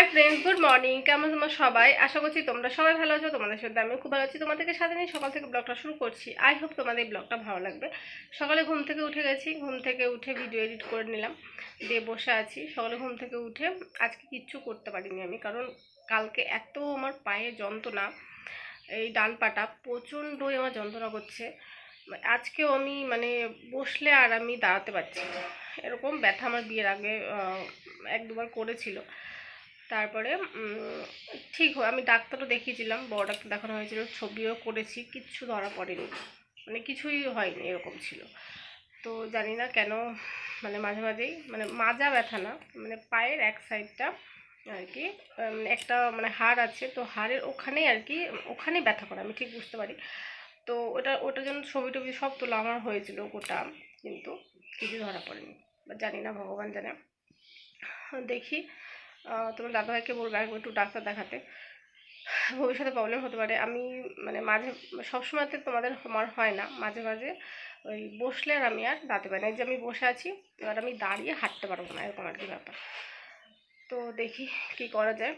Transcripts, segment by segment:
Hi friends good morning কেমন তোমার সবাই? আশা করছি তোমরা সবাই ভালো আছো, তোমাদের সাথে আমি খুব ভালো আছি। তোমাদেরকে সাথে নিয়ে সকাল থেকে ব্লগটা শুরু করছি। আই হোপ তোমাদের ব্লগটা ভালো লাগবে। সকালে ঘুম থেকে উঠে গেছি। ঘুম থেকে উঠে ভিডিও এডিট করে নিলাম। দিয়ে বসে আছি। সকালে ঘুম থেকে উঠে আজকে কিচ্ছু করতে পারিনি আমি, কারণ কালকে এত আমার পায়ে যন্ত্রণা, এই ডান পাটা প্রচণ্ডই আমার যন্ত্রণা করছে। আজকেও আমি মানে বসলে আর আমি দাঁড়াতে পারছি এরকম ব্যথা আমার বিয়ের আগে এক দুবার করেছিল। তারপরে ঠিক আমি ডাক্তারও দেখিয়েছিলাম, বড় ডাক্তার দেখানো হয়েছিল, ছবিও করেছি, কিচ্ছু ধরা পড়েনি। মানে কিছুই হয়নি, এরকম ছিল। তো জানি না কেন মানে মাঝে মাঝেই মানে মাজা ব্যথা না মানে পায়ের এক সাইডটা আর কি একটা মানে হাড় আছে, তো হাড়ের ওখানেই আর কি, ওখানেই ব্যথা করে, আমি ঠিক বুঝতে পারি। তো ওটা, ওটার জন্য ছবি টবি সব তোলা আমার হয়েছিল গোটা, কিন্তু কিছু ধরা পড়েনি। বা জানি না, ভগবান জানে। দেখি। তোমার দাদাভাইকে বলবে একবার একটু ডাক্তার দেখাতে। ভবিষ্যতে প্রবলেম হতে পারে। আমি মানে মাঝে, সবসময়তে তোমাদের আমার হয় না। মাঝে মাঝে ওই বসলে আর আমি আর দাঁড়াতে পারি না। যে আমি বসে আছি, এবার আমি দাঁড়িয়ে হাঁটতে পারব না, এরকম আর কি ব্যাপার। তো দেখি কি করা যায়।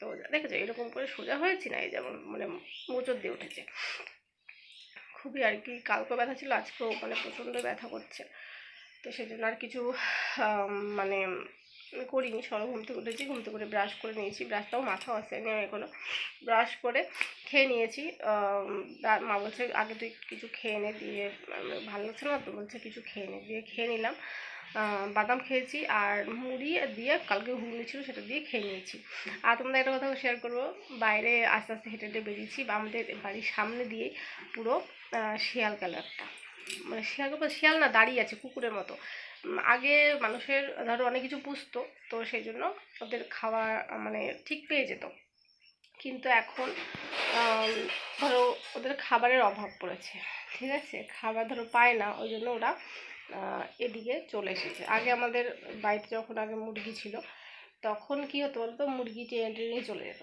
তো দেখেছ, এরকম করে সোজা হয়েছি না, এই যেমন মানে মোচর দিয়ে উঠেছে। খুবই আর কি কালকে ব্যথা ছিল, আজকেও মানে প্রচণ্ড ব্যথা করছে। তো সেজন্য আর কিছু আম, করিনি সরো ঘুম থেকে উঠেছি ঘুম থেকে উঠে ব্রাশ করে নিয়েছি ব্রাশটাও মাথা আসেনি আমি এখনও ব্রাশ করে খেয়ে নিয়েছি। মা বলছে আগে তুই কিছু খেয়ে নে দিয়ে ভালো লাগছে না তো? বলছে কিছু খেয়ে নে। দিয়ে খেয়ে নিলাম। বাদাম খেয়েছি আর মুড়ি দিয়ে কালকে ঘুগনি ছিল সেটা দিয়ে খেয়ে নিয়েছি। আর তোমাদের একটা কথা শেয়ার করব বাইরে আস্তে আস্তে হেঁটে হেঁটে বেরিয়েছি বা আমাদের বাড়ির সামনে দিয়েই পুরো শিয়াল কালারটা মানে শিয়াল শিয়াল না দাঁড়িয়ে আছে কুকুরের মতো। আগে মানুষের ধরো অনেক কিছু পুষতো তো সেই জন্য ওদের খাওয়া মানে ঠিক পেয়ে যেত। কিন্তু এখন ধরো ওদের খাবারের অভাব পড়েছে ঠিক আছে? খাবার ধরো পায় না ওই জন্য ওরা এদিকে চলে এসেছে। আগে আমাদের বাড়িতে যখন আগে মুরগি ছিল তখন কি হতো বলতো? মুরগি টেনে টেনে চলে যেত।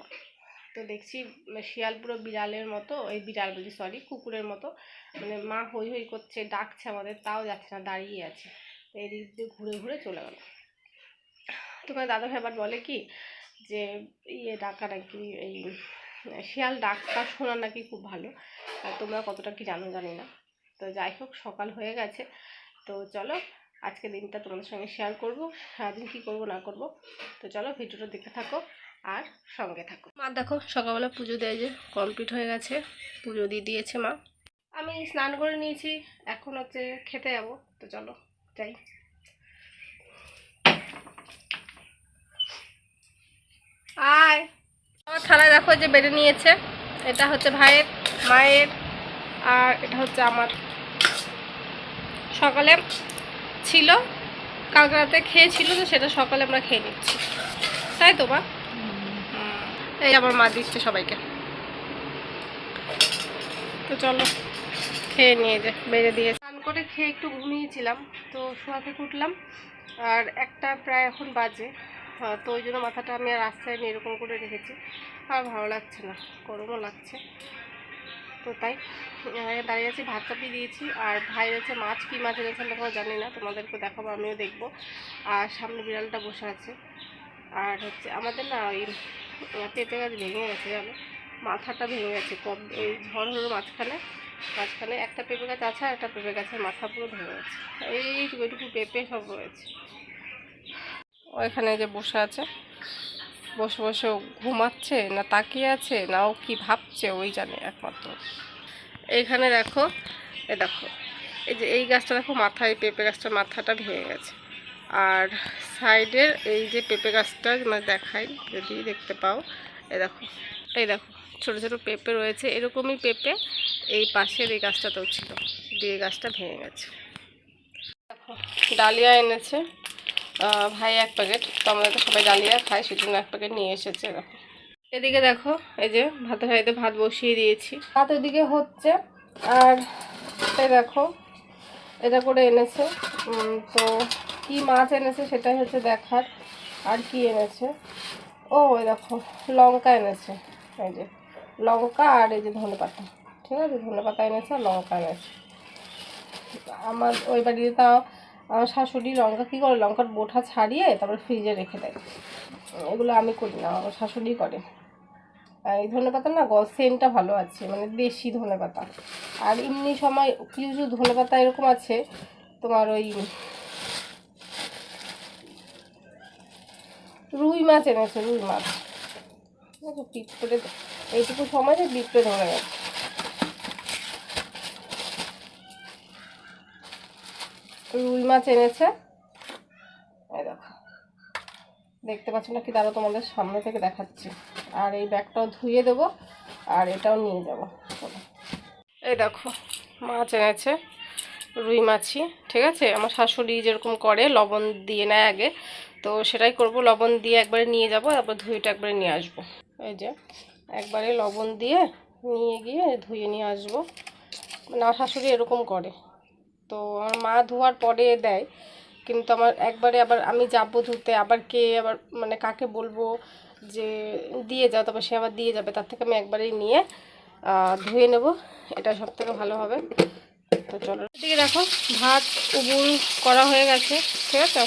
তো দেখছি উম, শিয়াল পুরো বিড়ালের মতো ওই বিড়াল বলছি সরি কুকুরের মতো মানে মা হই হই করছে ডাকছে আমাদের তাও যাচ্ছে না দাঁড়িয়ে আছে। তো এদিক দিয়ে ঘুরে ঘুরে চলে গেল। তোমার দাদা আবার বলে কি যে ইয়ে ডাকা নাকি এই শিয়াল ডাকটা শোনা নাকি খুব ভালো। আর তোমরা কতটা কি জানো জানি না। তো যাই হোক সকাল হয়ে গেছে। তো চলো আজকে দিনটা তোমাদের সঙ্গে শেয়ার করব। সারাদিন কী করব না করব। তো চলো ভিডিওটা দেখতে থাকো আর সঙ্গে থাকো। মা দেখো সকালবেলা পুজো দেয় যে কমপ্লিট হয়ে গেছে। পুজো দিয়ে দিয়েছে মা। আমি স্নান করে নিয়েছি এখন হচ্ছে খেতে যাব। তো চলো। যাই আয় থালায় দেখো যে বেড়ে নিয়েছে। এটা হচ্ছে ভাইয়ের, মায়ের, আর এটা হচ্ছে আমার। সকালে ছিল, কালকে রাতে খেয়েছিল, তো সেটা সকালে আমরা খেয়ে নিচ্ছি। তাই তো, মা? এই আমার মা দিচ্ছে সবাইকে। তো চলো, খেয়ে নিয়ে যে, বেড়ে দিয়ে স্নান করে খেয়ে একটু ঘুমিয়েছিলাম, তো শোয়া থেকে উঠলাম, আর একটা প্রায় এখন বাজে তো ওই জন্য মাথাটা আমি আর রাস্তায় নিয়ে এরকম করে রেখেছি, আর ভালো লাগছে না, গরমও লাগছে, তো তাই দাঁড়িয়ে আছি, ভাত চাপিয়ে দিয়েছি, আর ভাই হচ্ছে মাছ, কী মাছ এনেছেন দেখাও জানি না, তোমাদেরকে দেখাবো, আমিও দেখব, আর সামনে বিড়ালটা বসে আছে, আর হচ্ছে আমাদের না ওই পেঁপে গাছ ভেঙে গেছে জানো, মাথাটা ভেঙে গেছে, কম, এই ঝড় হলো মাঝখানে মাঝখানে একটা পেঁপে গাছ আছে আর একটা পেঁপে গাছের মাথা পুরো ভেঙে গেছে এইটুকু পেঁপে সব রয়েছে। ও এখানে যে বসে আছে, বসে বসে ঘুমাচ্ছে না তাকিয়ে আছে না ও কি ভাবছে ওই জানে একমাত্র। এইখানে দেখো, এ দেখো, এই যে এই গাছটা দেখো মাথা এই পেঁপে গাছটার মাথাটা ভেঙে গেছে। আর সাইডের এই যে পেঁপে গাছটা মানে দেখাই, যদি দেখতে পাও এই দেখো এই দেখো ছোটো ছোটো পেঁপে রয়েছে, এরকমই পেঁপে এই পাশের এই গাছটাতেও ছিল। দিয়ে গাছটা ভেঙে গেছে। দেখো, ডালিয়া এনেছে। ভাই এক প্যাকেট, তো আমাদের তো সবাই ডালিয়া খায়, সেজন্য এক প্যাকেট নিয়ে এসেছে, দেখো। এদিকে দেখো, এই যে ভাতের হাঁড়িতে ভাত বসিয়ে দিয়েছি। ভাত ওইদিকে হচ্ছে, আর এই দেখো, এটা করে এনেছে। তো কি মাছ এনেছে সেটাই হচ্ছে দেখার, আর কি এনেছে? ও দেখো, লঙ্কা এনেছে, এই যে। লঙ্কা আর এই যে ধনে পাতা। ঠিক আছে? ধনে পাতা এনেছে আর লঙ্কা এনেছে। আমার ওই বাড়িতে তাও আমার শাশুড়ি লঙ্কা কী করে, লঙ্কার বোঠা ছাড়িয়ে তারপর ফ্রিজে রেখে দেয়। এগুলো আমি করি না, আমার শাশুড়ি করে। এই ধনে পাতা না সেন্টটা ভালো আছে মানে দেশি ধনে পাতা। আর এমনি সময় কিছু কিছু ধনে পাতা এরকম আছে, তোমার ওই রুই মাছ এনেছে, রুই মাছ। দেখো পিট করে এইটুকু যে পিঁপড়ে ধরে গেছে রুই মাছ এনেছে। দেখো। দেখতে পাচ্ছ না কি তারা তোমাদের সামনে থেকে দেখাচ্ছি। আর এই ব্যাগটাও ধুয়ে দেবো, আর এটাও নিয়ে যাব। এই দেখো, মাছ এনেছে, রুই মাছি ঠিক আছে? আমার শাশুড়ি যেরকম করে, লবণ দিয়ে নেয় আগে। তো সেটাই করব, লবণ দিয়ে একবারে নিয়ে যাব, তারপর ধুয়েটা একবারে নিয়ে আসব। এই যে একবারে লবণ দিয়ে নিয়ে গিয়ে ধুয়ে নিয়ে আসব। মানে আমার শাশুড়ি এরকম করে। তো আমার মা ধোয়ার পরে দেয়, কিন্তু আমার একবারে আবার আমি যাব ধুতে, আবার কে আবার মানে কাকে বলব যে দিয়ে যাও, তারপর সে আবার দিয়ে যাবে, তার থেকে আমি একবারেই নিয়ে ধুয়ে নেব। এটা সব থেকে ভালো হবে। তো চলো। এদিকে দেখো, ভাত উবুল করা হয়ে গেছে। ঠিক আছে?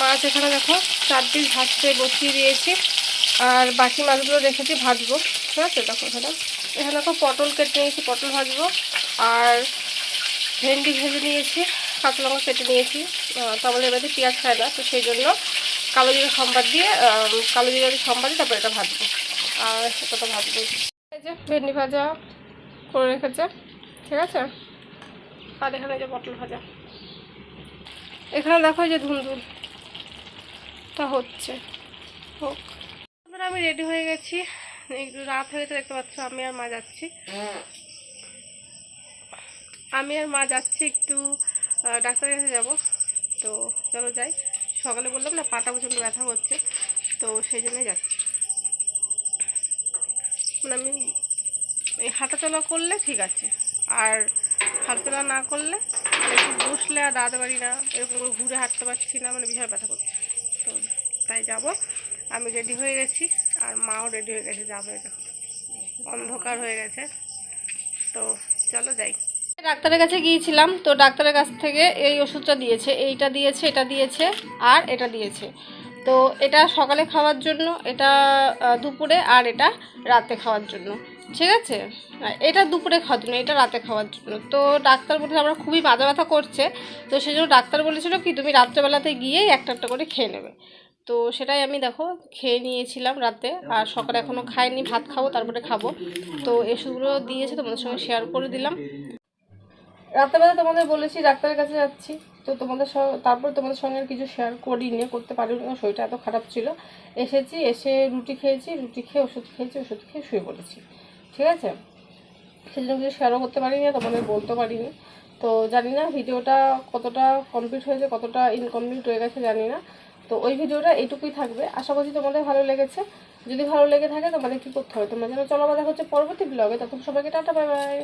মাছ এখানে দেখো, চার পিস ভাজতে বসিয়ে দিয়েছি। আর বাকি মাছগুলো রেখেছি ভাজবো। ঠিক আছে? দেখো এখানে। এখানে দেখো পটল কেটে নিয়েছি, পটল ভাজবো। আর ভেন্ডি ভেজে নিয়েছি, কাঁচা লঙ্কা কেটে নিয়েছি। তো আমাদের পেঁয়াজ খায় না, তো সেই জন্য কালো জিরা সম্বাদ দিয়ে কালো জিরা সম্বাদ দিয়ে তারপর এটা ভাজবো। আর এটা তো ভাজবো যে ভেন্ডি ভাজা করে রেখেছে, ঠিক আছে? আর এখানে যে পটল ভাজা। এখানে দেখো যে ধুন্দুল। তা হচ্ছে। হোক। তারপরে আমি রেডি হয়ে গেছি। একটু রাত হয়ে গেছে, দেখতে পাচ্ছ আমি আর মা যাচ্ছি। আমি আর মা যাচ্ছি একটু ডাক্তারের কাছে যাব। তো চলো যাই। সকালে বললাম না, পাটা প্রচণ্ড ব্যথা করছে, তো সেই জন্যই যাচ্ছি। মানে আমি, এই হাঁটাচলা করলে ঠিক আছে, আর হাঁটাচলা না করলে মানে একটু বসলে আর দাঁড়াতে পারি না, এরকম ঘুরে হাঁটতে পারছি না মানে বিশাল ব্যথা করছে। তো তাই যাব। আমি রেডি হয়ে গেছি, আর মাও রেডি হয়ে গেছে, যাবে অন্ধকার হয়ে গেছে। তো চলো যাই। ডাক্তারের কাছে গিয়েছিলাম, তো ডাক্তারের কাছ থেকে এই ওষুধটা দিয়েছে, এইটা দিয়েছে, এটা দিয়েছে, আর এটা দিয়েছে। তো এটা সকালে খাওয়ার জন্য, এটা দুপুরে, আর এটা রাতে খাওয়ার জন্য। ঠিক আছে? এটা দুপুরে খাওয়ার জন্য, এটা রাতে খাওয়ার জন্য। তো ডাক্তার বলেছে, আমার খুবই মাথা ব্যথা করছে। তো সেই জন্য ডাক্তার বলেছিল কি, তুমি রাত্রেবেলাতে গিয়েই একটা একটা করে খেয়ে নেবে। তো সেটাই আমি দেখো খেয়ে নিয়েছিলাম রাতে, আর সকালে এখনও খাইনি, ভাত খাব, তারপরে খাব। তো এসবগুলো দিয়েছে, তোমাদের সঙ্গে শেয়ার করে দিলাম। রাত্রেবেলা তোমাদের বলেছি, ডাক্তারের কাছে যাচ্ছি। তো তোমাদের সঙ্গে, তারপর তোমাদের সঙ্গে কিছু শেয়ার করিনি, করতে পারিনি শরীরটা এত খারাপ ছিল। এসেছি, এসে রুটি খেয়েছি, রুটি খেয়ে ওষুধ খেয়েছি, ওষুধ খেয়ে শুয়ে পড়েছি। ঠিক আছে? সেই জন্য কিছু শেয়ারও করতে পারিনি তোমাদের বলতে পারিনি। তো জানি না ভিডিওটা কতটা কমপ্লিট হয়েছে, কতটা ইনকমপ্লিট হয়ে গেছে, জানি না। তো ওই ভিডিওটা এইটুকুই থাকবে। আশা করছি তোমাদের ভালো লেগেছে। যদি ভালো লেগে থাকে তোমাদের কী করতে হবে। তোমরা যেন চলো দেখা হচ্ছে পরবর্তী ব্লগে তখন সবাইকে টাটা বাই বাই